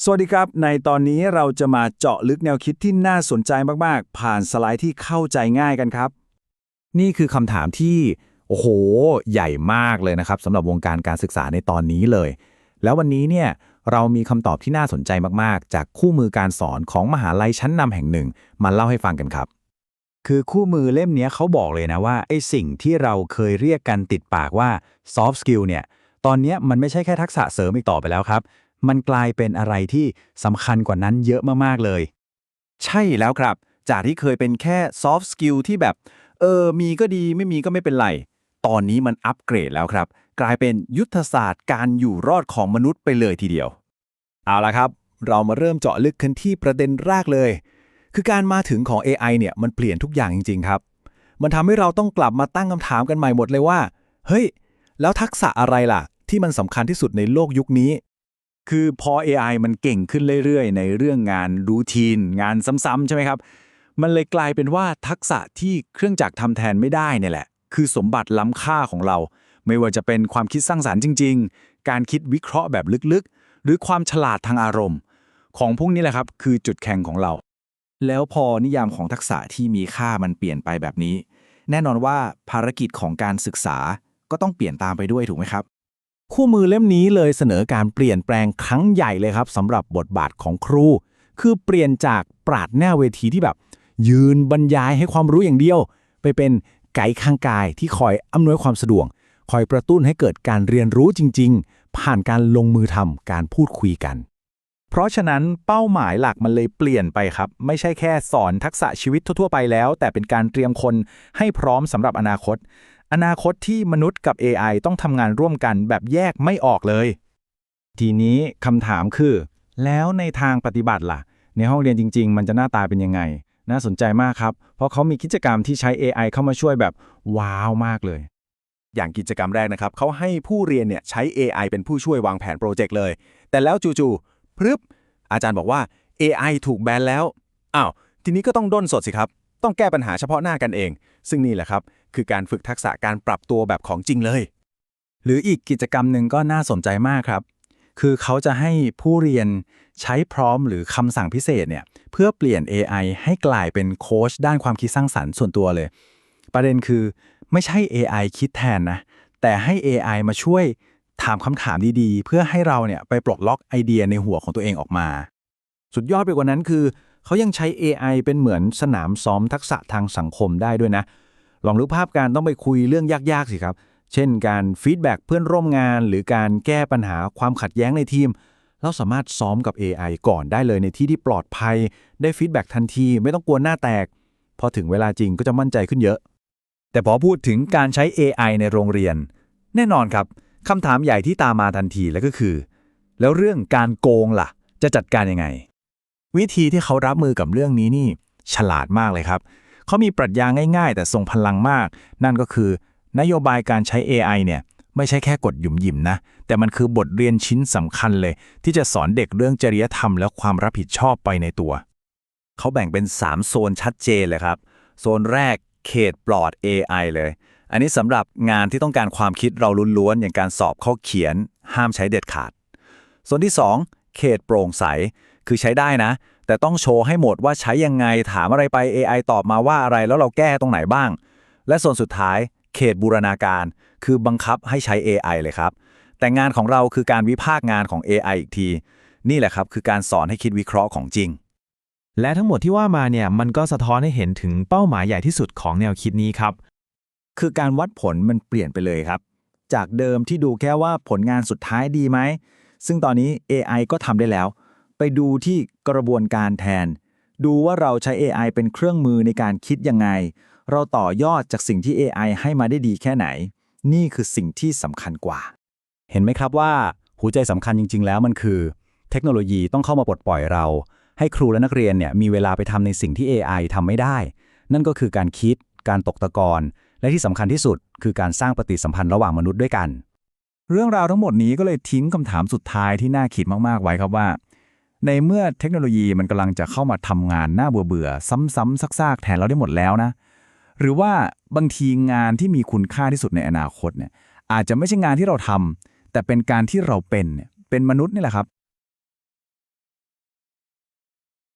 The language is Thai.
สวัสดีครับ ในตอนนี้เราจะมาเจาะลึกแนวคิดที่น่าสนใจมาก ๆ ผ่านสไลด์ที่เข้าใจง่ายกันครับ นี่คือคำถามที่ โอ้โห ใหญ่มากเลยนะครับสำหรับวงการการศึกษาในตอนนี้เลย แล้ววันนี้เนี่ยเรามีคำตอบที่น่าสนใจมาก ๆ จากคู่มือการสอนของมหาลัยชั้นนำแห่งหนึ่ง มาเล่าให้ฟังกันครับ คือคู่มือเล่มนี้เขาบอกเลยนะว่าไอ้สิ่งที่เราเคยเรียกกันติดปากว่า soft skill เนี่ย ตอนนี้มันไม่ใช่แค่ทักษะเสริมอีกต่อไปแล้วครับ มันกลายเป็นอะไรที่สำคัญกว่านั้นเยอะมากๆเลย ใช่แล้วครับ จากที่เคยเป็นแค่ soft skill ที่แบบ เออ มีก็ดีไม่มีก็ไม่เป็นไร ตอนนี้มันอัปเกรดแล้วครับ กลายเป็นยุทธศาสตร์การอยู่รอดของมนุษย์ไปเลยทีเดียว เอาละครับ เรามาเริ่มเจาะลึกกันที่ประเด็นแรกเลย คือการมาถึงของ AI เนี่ยมันเปลี่ยนทุกอย่างจริง ๆ ครับ มันทำให้เราต้องกลับมาตั้งคำถามกันใหม่หมดเลยว่า เฮ้ย แล้วทักษะอะไรล่ะ ที่มันสำคัญที่สุดในโลกยุคนี้ คือพอ AI มันเก่งขึ้นเรื่อยๆ ในเรื่องงานรูทีน งานซ้ำๆใช่ไหมครับ มันเลยกลายเป็นว่าทักษะที่เครื่องจักรทำแทนไม่ได้เนี่ยแหละ คือสมบัติล้ำค่าของเรา ไม่ว่าจะเป็นความคิดสร้างสารรค์จริง ๆ การคิดวิเคราะห์แบบลึกๆ หรือความฉลาดทางอารมณ์ ของพวกนี้แหละครับ คือจุดแข็งของเรา แล้วพอนิยามของทักษะที่มีค่ามันเปลี่ยนไปแบบนี้ แน่นอนว่าภารกิจของการศึกษาก็ต้องเปลี่ยนตามไปด้วยถูกไหมครับ คู่มือเล่มนี้เลยเสนอการเปลี่ยนแปลงครั้งใหญ่เลยครับสำหรับบทบาทของครู คือเปลี่ยนจากปราดหน้าเวทีที่แบบ ยืนบรรยายให้ความรู้อย่างเดียว ไปเป็นไกด์ข้างกายที่คอยอำนวยความสะดวกคอยกระตุ้นให้เกิดการเรียนรู้จริง ๆ ผ่านการลงมือทำการพูดคุยกัน เพราะฉะนั้นเป้าหมายหลักมันเลยเปลี่ยนไปครับ ไม่ใช่แค่สอนทักษะชีวิตทั่ว ๆ ไปแล้ว แต่เป็นการเตรียมคนให้พร้อมสำหรับอนาคต อนาคตที่มนุษย์กับ AI ต้องทำงานร่วมกันแบบแยกไม่ออกเลย ทีนี้คำถามคือ แล้วในทางปฏิบัติล่ะ ในห้องเรียนจริง ๆ มันจะหน้าตาเป็นยังไง น่าสนใจมากครับ เพราะเขามีกิจกรรมที่ใช้ AI เข้ามาช่วยแบบว้าวมากเลย อย่างกิจกรรมแรกนะครับเขาให้ผู้เรียนเนี่ยใช้ AI เป็นผู้ช่วยวางแผนโปรเจกต์เลย แต่แล้วจู่ๆพรึบอาจารย์บอกว่า AI ถูกแบนแล้วอ้าวทีนี้ก็ต้องด้นสดสิครับ ต้องแก้ปัญหาเฉพาะหน้ากันเอง ซึ่งนี่แหละครับ คือการฝึกทักษะการปรับตัวแบบของจริงเลย หรืออีกกิจกรรมหนึ่งก็น่าสนใจมากครับ คือเขาจะให้ผู้เรียนใช้พร้อมหรือคำสั่งพิเศษเนี่ยเพื่อเปลี่ยน AI ให้กลายเป็นโค้ชด้านความคิดสร้างสรรค์ส่วนตัวเลย ประเด็นคือไม่ใช่ AI คิดแทนนะ แต่ให้ AI มาช่วยถามคำถามดีๆ เพื่อให้เราเนี่ยไปปลดล็อกไอเดียในหัวของตัวเองออกมา สุดยอดไปกว่านั้นคือ เขายังใช้ AI เป็นเหมือนสนามซ้อมทักษะทางสังคมได้ด้วยนะ ลองนึกภาพการต้องไปคุยเรื่องยากๆสิครับ เช่นการฟีดแบ็กเพื่อนร่วมงาน หรือการแก้ปัญหาความขัดแย้งในทีม เราสามารถซ้อมกับ AI ก่อนได้เลยในที่ที่ปลอดภัย ได้ฟีดแบ็กทันที ไม่ต้องกลัวหน้าแตก พอถึงเวลาจริงก็จะมั่นใจขึ้นเยอะ แต่พอพูดถึงการใช้ AI ในโรงเรียน แน่นอนครับคำถามใหญ่ที่ตามมาทันทีแล้วก็คือ แล้วเรื่องการโกงล่ะ จะจัดการยังไง วิธีที่เขารับมือกับเรื่องนี้นี่ ฉลาดมากเลยครับ เขามีปรัชญาง่ายๆ แต่ทรงพลังมาก นั่นก็คือนโยบายการใช้ AI เนี่ยไม่ใช่แค่กดหยุมหยิมนะ แต่มันคือบทเรียนชิ้นสำคัญเลย ที่จะสอนเด็กเรื่องจริยธรรมและความรับผิดชอบไปในตัว เขาแบ่งเป็น 3 โซนชัดเจนเลยครับ โซนแรกเขตปลอด AI เลย อันนี้สำหรับงานที่ต้องการความคิดเราล้วนๆ อย่างการสอบข้อเขียน ห้ามใช้เด็ดขาด โซนที่ 2 เขตโปร่งใส คือใช้ได้นะ แต่ต้องโชว์ให้หมดว่าใช้ยังไงถามอะไรไป AI ตอบมาว่าอะไรแล้วเราแก้ตรงไหนบ้าง และโซนสุดท้าย เขตบูรณาการ คือบังคับให้ใช้ AI เลยครับ แต่งานของเราคือการวิพากษ์งานของ AI อีกที นี่แหละครับคือการสอนให้คิดวิเคราะห์ของจริง และทั้งหมดที่ว่ามาเนี่ยมันก็สะท้อนให้เห็นถึงเป้าหมายใหญ่ที่สุดของแนวคิดนี้ครับ คือการวัดผลมันเปลี่ยนไปเลยครับ จากเดิมที่ดูแค่ว่าผลงานสุดท้ายดีไหมซึ่งตอนนี้ AI ก็ทำได้แล้ว ไปดูที่กระบวนการแทน ดูว่าเราใช้ AI เป็นเครื่องมือในการคิดยังไง เราต่อยอดจากสิ่งที่ AI ให้มาได้ดีแค่ไหน นี่คือสิ่งที่สำคัญกว่า เห็นไหมครับว่า หัวใจสำคัญจริง ๆ แล้วมันคือ เทคโนโลยีต้องเข้ามาปลดปล่อยเรา ให้ครูและนักเรียนเนี่ยมีเวลาไปทำในสิ่งที่ AI ทำไม่ได้ นั่นก็คือการคิด การตกตะกอนและที่สำคัญที่สุด คือการสร้างปฏิสัมพันธ์ระหว่างมนุษย์ด้วยกัน เรื่องราวทั้งหมดนี้ก็เลยทิ้งคำถามสุดท้ายที่น่าคิดมาก ๆ ไว้ครับว่า ในเมื่อเทคโนโลยีมันกำลังจะเข้ามาทำงานหน้าเบื่อๆซ้ำๆซากๆ แทนเราได้หมดแล้วนะ หรือว่าบางทีงานที่มีคุณค่าที่สุดในอนาคตเนี่ยอาจจะไม่ใช่งานที่เราทำแต่เป็นการที่เราเป็นเป็นมนุษย์นี่แหละครับ